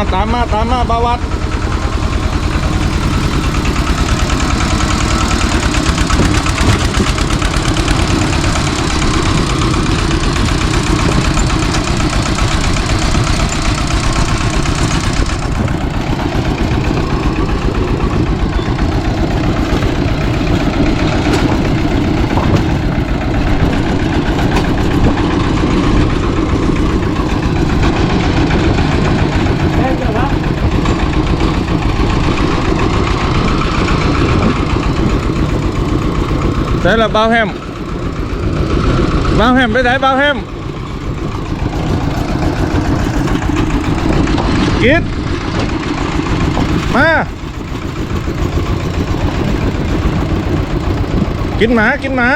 าตามมาตามมาบาวัด ใช่ละบ้าวแฮมบ้าวแฮมไปไหนบ้าวแฮมกิดมา กินหมา กินหมา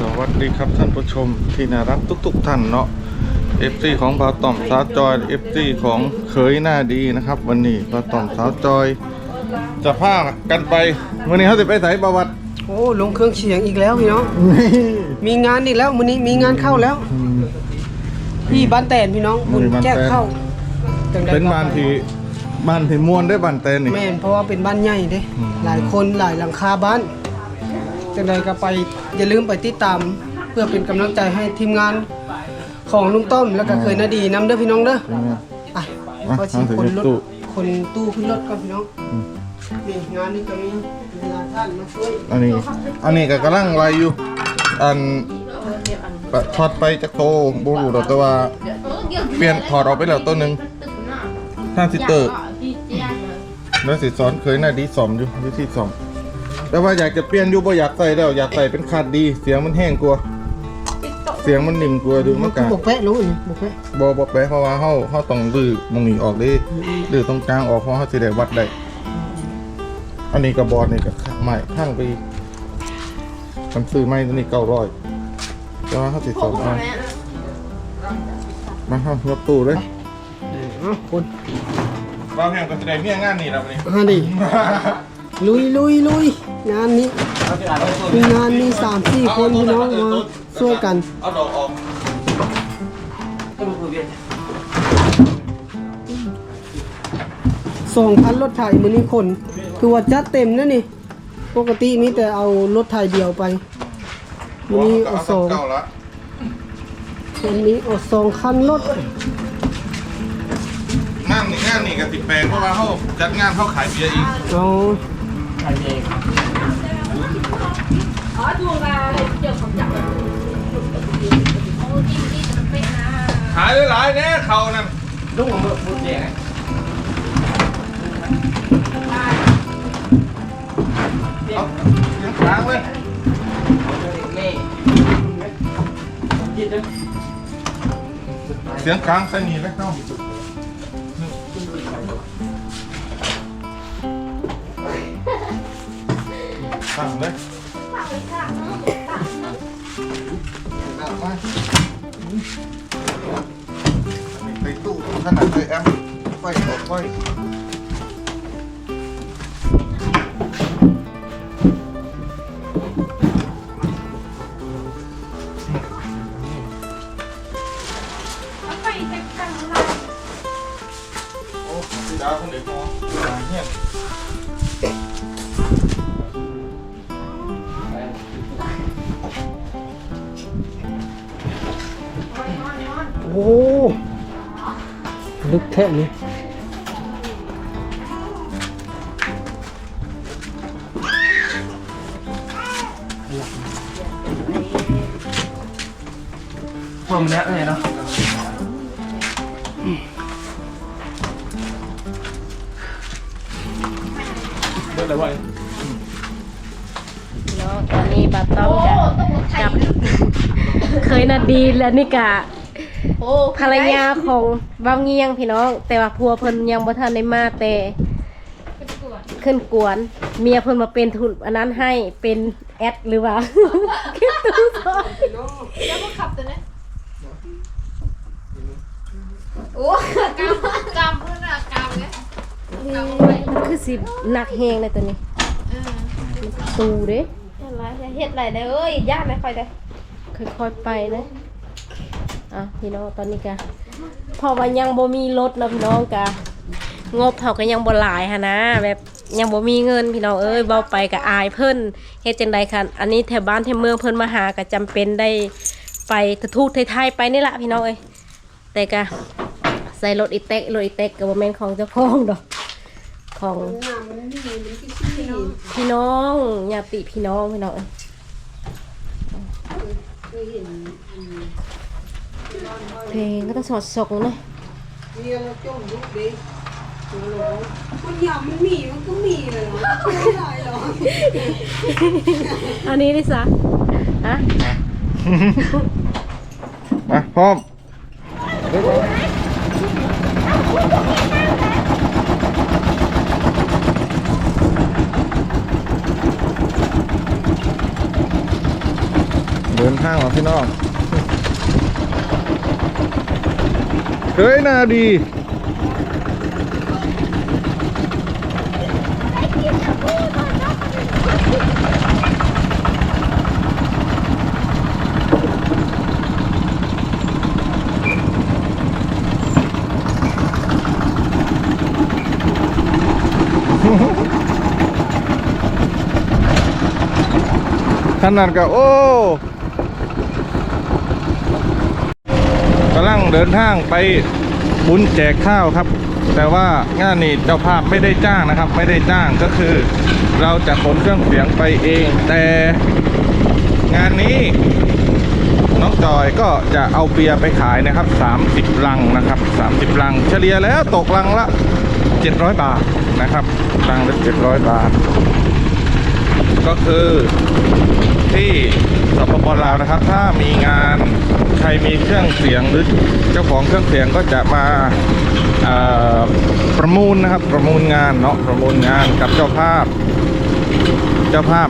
สวัสดีครับท่านผู้ช มที่น่ารักทุก ๆ ท่านเนาะ FC ของปาต่อมสาวจอย FC ของเคยหน้าดีนะครับ วันนี้ปาต่อมสาวจอย จะพากันไปวันนี้เขาจะไปไหนประวัติโอ้ลงเครื่องเสียงอีกแล้วพี่น้อง มีงานอีกแล้วมื้อนี้มีงานเข้าแล้ว พี่บ้านแตนพี่น้องบุญแก้เข้าจังใดเป็นบ้านที่บ้านที่มวนได้บ้านเตนนี่แม่นเพราะว่าเป็นบ้านใหญ่เด้อืมหลายคนหลายหลังคาบ้านจังใดก็ไปอย่าลืมไปติดตามเพื่อเป็นกำลังใจให้ทีมงานของลุงต้อมแล้วก็เคยนาดีนำเด้อพี่น้องเด้อไปมาก็สิเอาถึงคนรถตู้คนตู้ขึ้นรถก่อนพี่น้องนี่งานนี้ก็มีเวลาท่านมาช่วยอันนี้ อันนี้ก็กำลังไล่อยู่ อันถอดไปจากโตบูรูดอกแต่ว่า เปลี่ยนถอดออกไปแล้วตัวหนึ่งท่านสิเตอร์แล้วสิสอนเคยหน้าดีสอมอยู่วิธีสอมแต่ว่าอยากจะเปลี่ยนอยู่บ่อยากใส่แล้วอยากใส่เป็นคาดดีเสียงมันแห้งกลัวาเสียงมันนิ่มกลัวาดูมันกะบกแปะรู้นี่บกแปะบ่บ่ไปเพราะว่าเฮาเฮาต้องดื้อมองนี้ออกเดิดื้อตรงกลางออกเพราะเฮาสิได้วัดได้อันนี้กระบอดนี่ก็ใหม่ข้างไปอีกมันซื้อไม้ตัวนี้900แต่ว่าเฮาสิสอนเอามาเฮายกตู้เลยอ้าวคนบางแห่งก็แสดงเนี่ยงานนี่แล้วนี่ฮะดิลุยลุยลุยงานนี้มีงานนี้สามสี่คนพี่น้องมา ช่วยกัน เอาดอกออกสองพันรถไถมือนี้คนคือว่าจัดเต็มนะนี่ ปกติมีแต่เอารถไถเดียวไปมือนี้เอาสองเก่าละวันนี้เอาสองคันรถงานนี่งานนี่ก็ติดแปลงเพราะว่าเฮาจัดงานเฮาขายเบียร์อีกเอาขาย หลายๆแน่เขานั่นลุงของบุญแจกเอาเสียงกลางเลยเสียงกลางใส่หนีเลยเนาะตั้งเลย ตู้ขนาดเลยแอมไฟออกไฟโอ้สีดาคนเด็กพอเฮียโอ้ลึกแท้นี่มเนี้ยไงเนาะเบิดอะไรวะเนาะตอนนี้บาต้องจะกับ เคยนาดีและนี่กะภรรยาของบางเงียงพี่น้อง แต่ว่าพัวเพิ่นยังบ่ทันได้มาแต่ขึ้นกวน เมียเพิ่นมาเป็นทุนอันนั้นให้เป็นแอดหรือว่าคิดตู้ซอยแล้วก็ขับตัวนี้โอ้กำกำเพื่อนอะกำเนี่ยกำไปมันคือสิหนักแฮงเลยตัวนี้เออตูเด้อะไรจะเฮ็ดอะไรเด้อเอ้ยญาติไม่ค่อยได้ค่อยๆไปนะ อะพี่น้องตอนนี้กะพอว่ายังบ่มีรถนาะพี่น้องกะงบเขาก็ยังบ่หลายหันะ แบบยังบ่มีเงินพี่น้องเอ้ยเว้าไปก็อายเพิ่นเฮ็ดจังไดคันอันนี้แถวบ้านแถวเมืองเพิ่นมาหาก็จำเป็นได้ไปทะทูกไทยๆไปนี่ละพี่น้องเอ้ยแต่ก็ใส่รถอีเต็กรถอีเต็กก็บ่แม่นของเจ้าของดอกของพี่น้องญาติพี่น้องพี่น้อง เอ้ยเพลงก็ต้องสอดส่องนะเมียเราจ้องลูกเด็กโอ้โหมันอยากมันมีมันก็มีเลยเหรอไม่ได้หรออันนี้ดิซะฮะมาพร้อมเดินทางมาพี่น้อง เฮ้ยนาดีขนาดกับโอ้กำลังเดินทางไปบุญแจกข้าวครับ แต่ว่างานนี้เจ้าภาพไม่ได้จ้างนะครับ ไม่ได้จ้างก็คือ เราจะขนเครื่องเสียงไปเอง แต่งานนี้น้องจอยก็จะเอาเบียร์ไปขายนะครับ 30 ลังนะครับ 30 ลัง เฉลี่ยแล้วตกลังละ 700 บาทนะครับลังละ700 บาท ก็คือ ที่สปปลาวนะครับ ถ้ามีงานใครมีเครื่องเสียงหรือเจ้าของเครื่องเสียงก็จะมาประมูลนะครับประมูลงานเนาะประมูลงานกับเจ้าภาพ เจ้าภาพ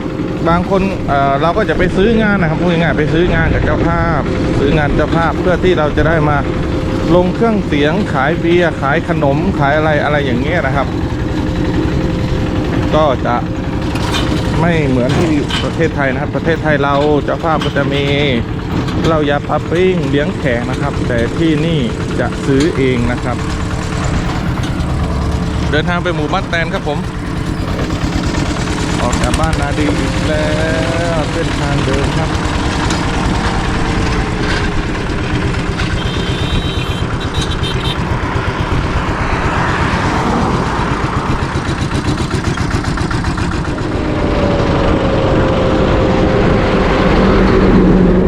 บางคนเเราก็จะไปซื้องานนะครับพูดง่ายๆไปซื้องานกับเจ้าภาพ ซื้องานเจ้าภาพเพื่อที่เราจะได้มาลงเครื่องเสียงขายเบียร์ขายขนมขายอะไรอะไรอย่างเงี้ยนะครับ ก็จะ ไม่เหมือนที่ประเทศไทยนะครับ ประเทศไทยเราเจ้าภาพก็จะมีเหล้ายาปับปิ้งเลี้ยงแขกนะครับ แต่ที่นี่จะซื้อเองนะครับ เดินทางไปหมู่บ้านแตนครับผม ออกจากบ้านนาดีอีกแล้วเส้นทางเดิมครับ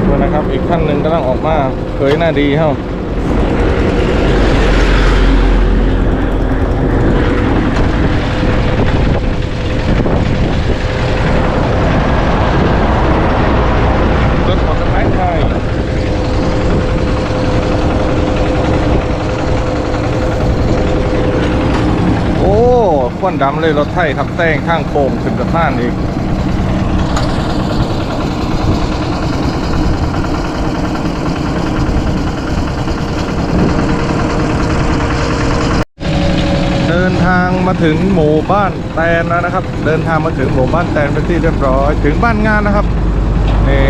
ดูนะครับ อีกท่านหนึ่งกำลังออกมา เคยหน้าดีเฮ้าควันดำเลยรถไทยครับแต้งข้างโป่งขึ้นสะพานอีก เดินทาง มาถึงหมู่บ้านแตนแล้วนะครับ เดินทางมาถึงหมู่บ้านแตนเป็นที่เรียบร้อย ถึงบ้านงานนะครับนี่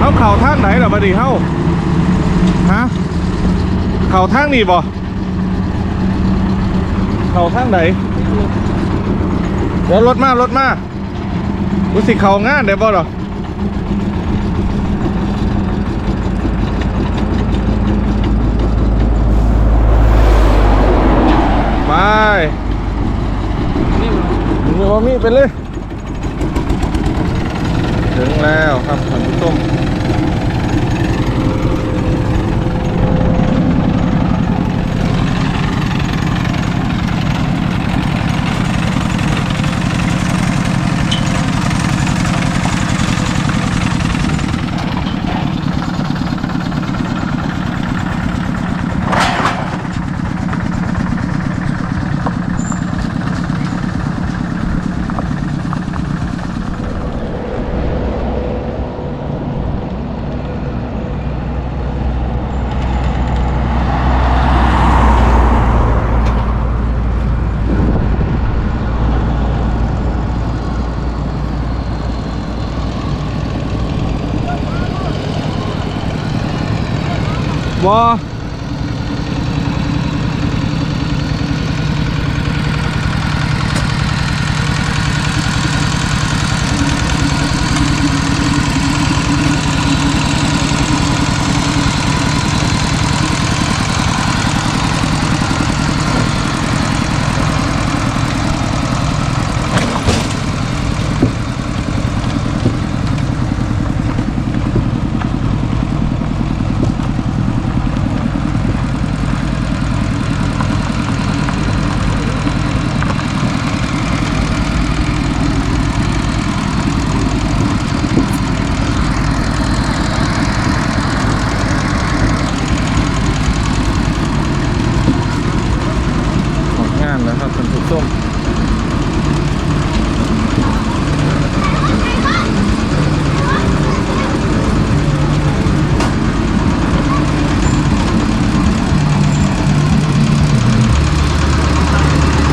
เอาเข่าทางไหนหรอมาดิเฮ้าฮะเข่าทางนี่บ่เข่าทางไหนเดี๋ยวรถมารถมาอุยสิเข่างานเดี๋ยวบ่หรอ ไปนี่มันมีไปเลย ถึงแล้วครับท่านผู้ชม วอของงานแล้วครับท่านผู้ชม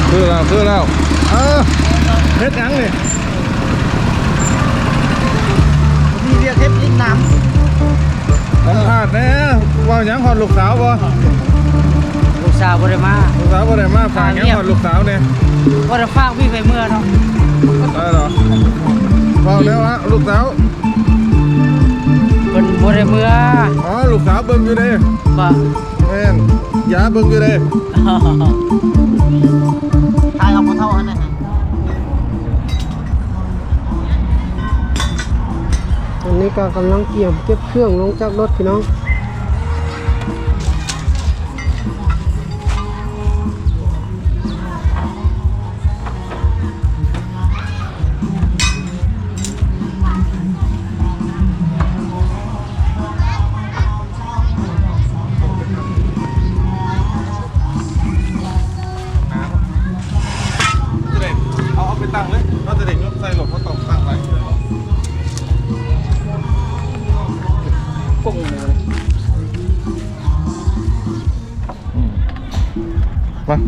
คือแล้วคือแล้วเออเฮ็ดหยังนี่ มีเรียกเทปลิงน้ สัมภาษณ์แหน่ว่าหยังฮอดลูกสาวบ่ำลูกสาวบ่ได้มาลูกสาวบ่ได้มาฝากหยังฮอดลูกสาวเนี่ยบ่ได้ฝากพี่ไปเมื่อเนาะได้เหรอเฝ้าแล้วฮะลูกสาวเพิ่นบ่ได้เมื่ออ๋อลูกสาวเบิ่งอยู่เด้บ่แม่นยาเบิ่งอยู่เด้ทายเอาบ่เท่าอันนั้นตอนนี้ก็กำลังเกี่ยมเก็บเครื่องลงจากรถพี่น้อง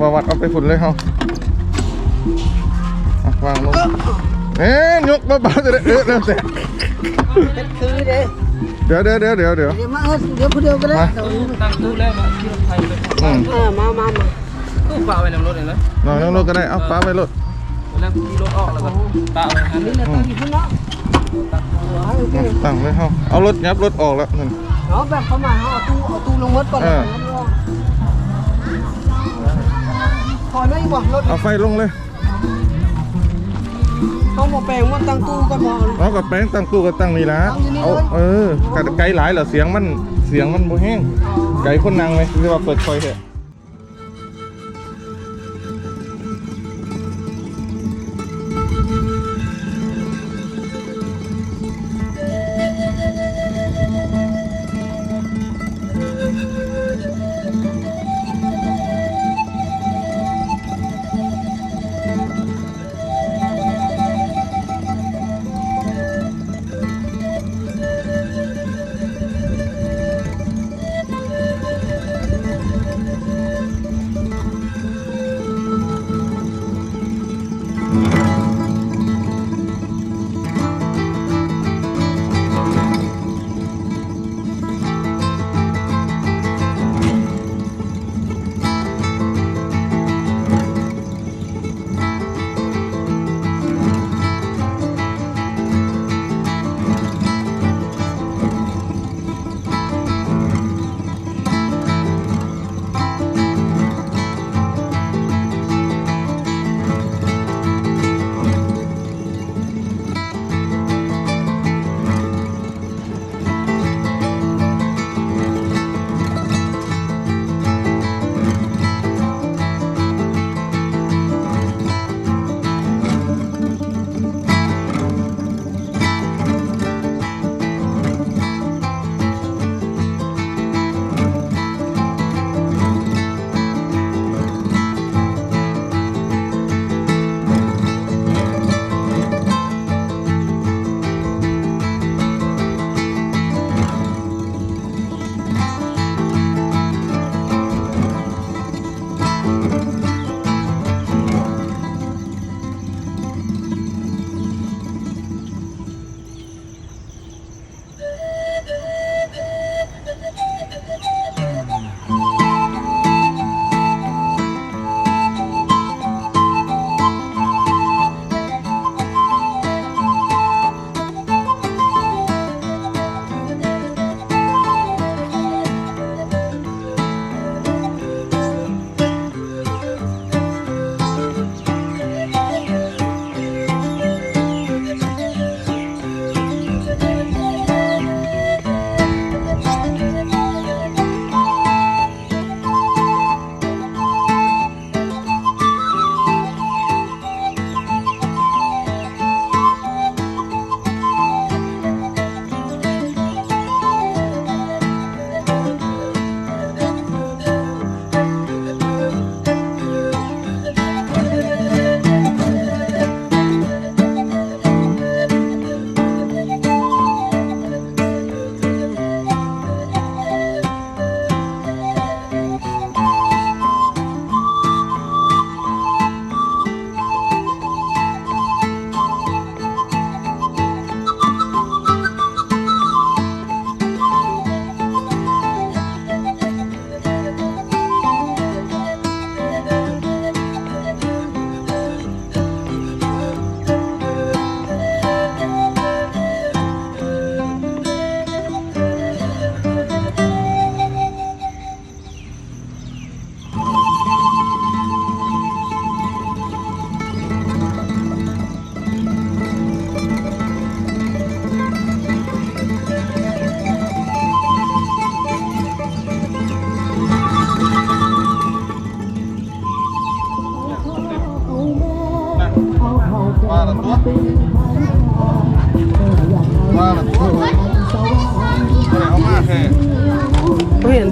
มามาวัดเอาไปฝุ่นเลยเฮาอะวางลงเอ๊ะยกเบาๆจะได้เออเริ่มเสร็จเป็นคือเด้เดี๋ยวเดี๋ยวเดี๋ยวเดี๋ยวเดี๋ยวเดี๋ยวมาเออเดี๋ยวผู้เดียวก็ได้มาเดี๋ยวตั้งตู้แล้วมาที่รถไฟเลยอืมเออมามามาตู้ปลาไว้ในรถเลยนะนอนนั่งรถก็ได้เอาป้าไปรถแล้วที่รถออกแล้วก็ปลาไว้คันนี่แหละตั้งอยู่พุ่นเนาะเอาโอเคตั้งเลยเฮาเอารถยับรถออกแล้วนั่นเอาแบบประมาณเอาตู้เอาตู้ลงรถก่อน เออพอได้บ่รถเอาไฟลงเลยเขาบ่แปลงว่าตั้งตู้ก่อนบ่เอากับแป้งตั้งตู้กับตั้งนี่ละตั้งอยู่นี่เอาเลยเออไกลหลายเหรอเสียงมันเสียงมันบ่แห้งไกลคนนั่งเลยคือว่าเปิดไฟเถอะ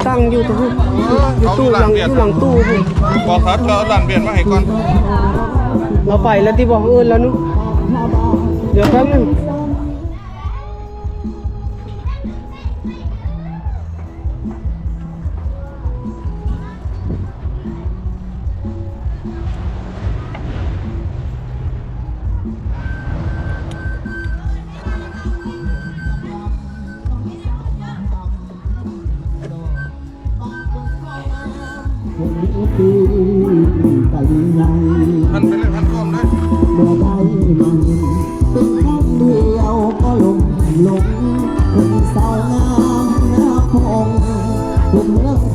ตั้งอยู่ตรงนู้นเอออยู่เขาตู้หหลัลังงเบียดอยู่หลังตู้พุ่นบ่คัดก็เอาหลังเบียดมาให้ก่อนเราไปแล้วที่บอกเอินแล้วนุเดี๋ยวแป๊บนึง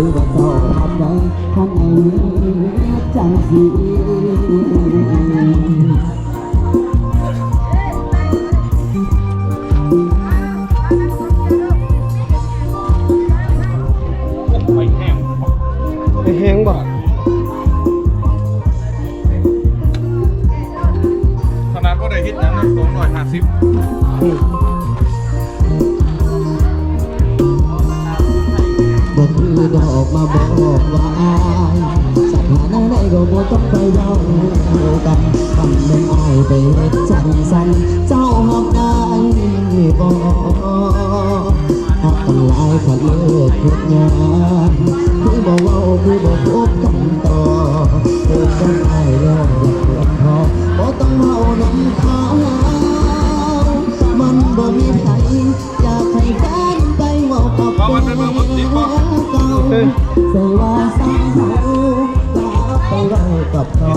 รือว่าเจ้าทำได้คันไอ้จังสี กันเลิกทุกงานคือบ่เว้าคือบ่พบกันต่อเฮ็ดกันอายแล้วอยากเกินพอบ่ต้องเมาน้ำขาวมันบ่มีไผอยากให้แฟนไปเว้ากับแฟนเก่าใส่ว่าสร้างเขากลับไปเว้ากับเขา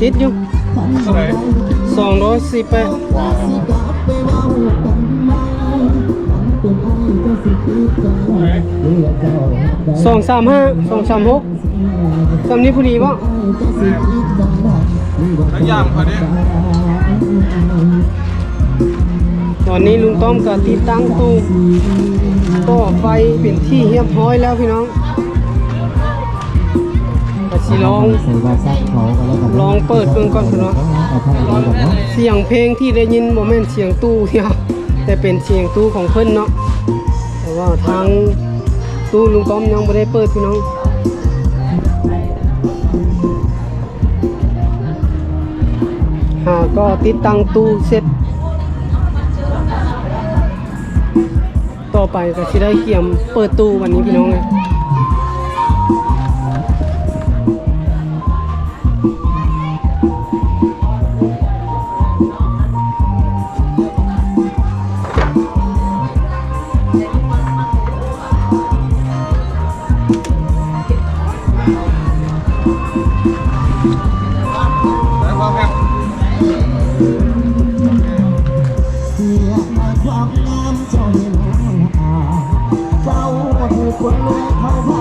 ติดอยู่คันบ่ได้สองร้อยสี่แปด สิคิดจังไดเรือเจ้าได้สองสามห้าสองสามหกสามนี้พอดีป่ะไอ้ก็สิคิดจังไดเรือแล้วย่างเขาเนี่ยตอนนี้ลุงต้อมก็ติดตั้งตู้ก็ไฟเป็นที่เรียบร้อยแล้วพี่น้องก็สิลองใส่ว่าซักเขาก็แล้วกันลองเปิดเบิ่งก่อนพี่น้องเอาเข้าไปก่อนเนาะเสียงเพลงที่ได้ยินโมเมนเสียงตู้เดียวแต่เป็นเสียงตู้ของเพิ่นเนาะ ราะว่าทางตู้ลุงต้อมยังไม่ได้เปิดพี่น้องหาก็ติดตั้งตู้เสร็จ ต่อไปก็จะได้เกี่ยมเปิดตู้วันนี้พี่น้องเลย คนรว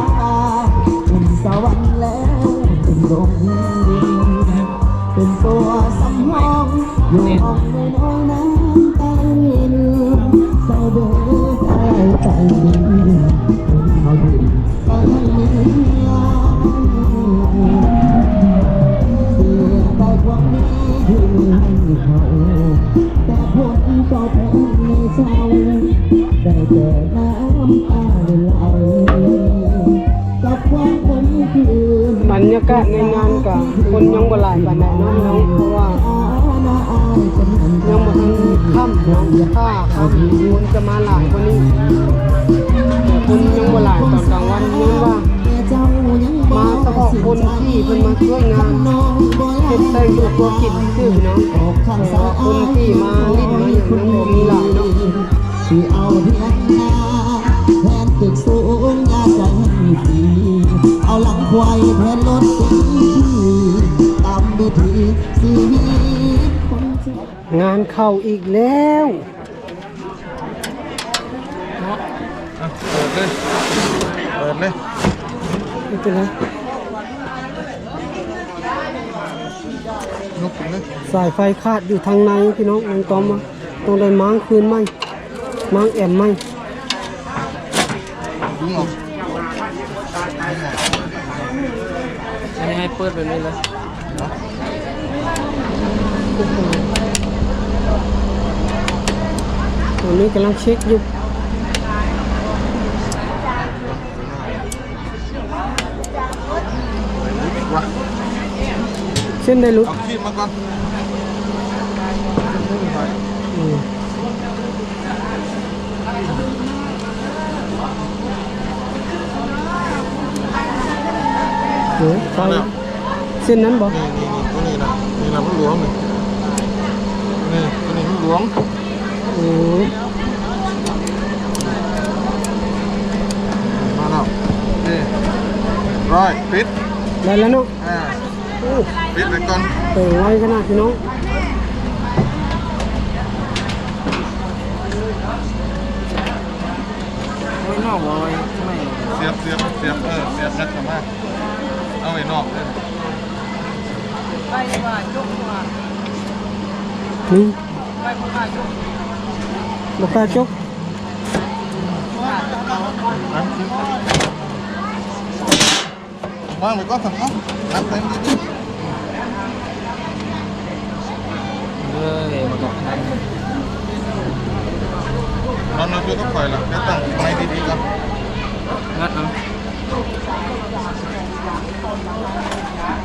คนยังบ่หลายปานใดเนาะน้องเพราะว่ายังบ่ทันค่ำเนาะถ้าค่ำคนจะมาหลายกว่านี้แต่คนยังบ่หลายตอนกลางวันย้อนว่ามาเฉพาะคนที่เพิ่นมาช่วยงานเฮ็ดแต่งตัวตัวกินชื่อเน้องออกข้างแต่ว่าคนที่มาลิ้นมาอย่างนั้นบ่มีหลายเนาะที่เอาเพียงหน้าแทนตึกสูงยาใจ ให้ฟรีเอาหลังควายแทนรถสีตามวิถีชีวิตคนเจ้างานเข้าอีกแล้วอะเปิดเลย เปิดเลยไม่เป็นไรลุกไปเลยสายไฟขาดอยู่ทางในพี่น้องน้องตอมมาต้องได้ม้างคืนไหมม้างแอมไหมดึงออก อันนี้ให้เปิดแบบนี้เลยตอนนี้กำลังเช็คอยู่อีกวะเส้นได้หลุดเอาขี้มาก่อน อืม เดี๋ยวไฟเส้นนั้นบอกนี่นี่นี่ตัวนี้นะนี่นะมันหลวงนี่นี่ตัวนี้มันหลวงโอ้ยมาแล้วนี่ร้อยปิดได้แล้วเนาะอ่าโอ้ปิดไปก่อนเปิดไว้ขนาดพี่น้องไว้นอกบ่ไว้ไม่เสียบเสียบเสียบเออเสียบนักเข้ามา ต้องไปนอกเลยไปว่าจุกว่านี่ไปบ่กล้าจุกบ่กล้าจุกบ้างไปก็สังเกตนับเต็มที่เลยมาบอกท่านนอนนอนด้วยก็ปล่อยละไม่ต้องไม่ดีๆก็งัดเอา คนมาทำอะไรนะ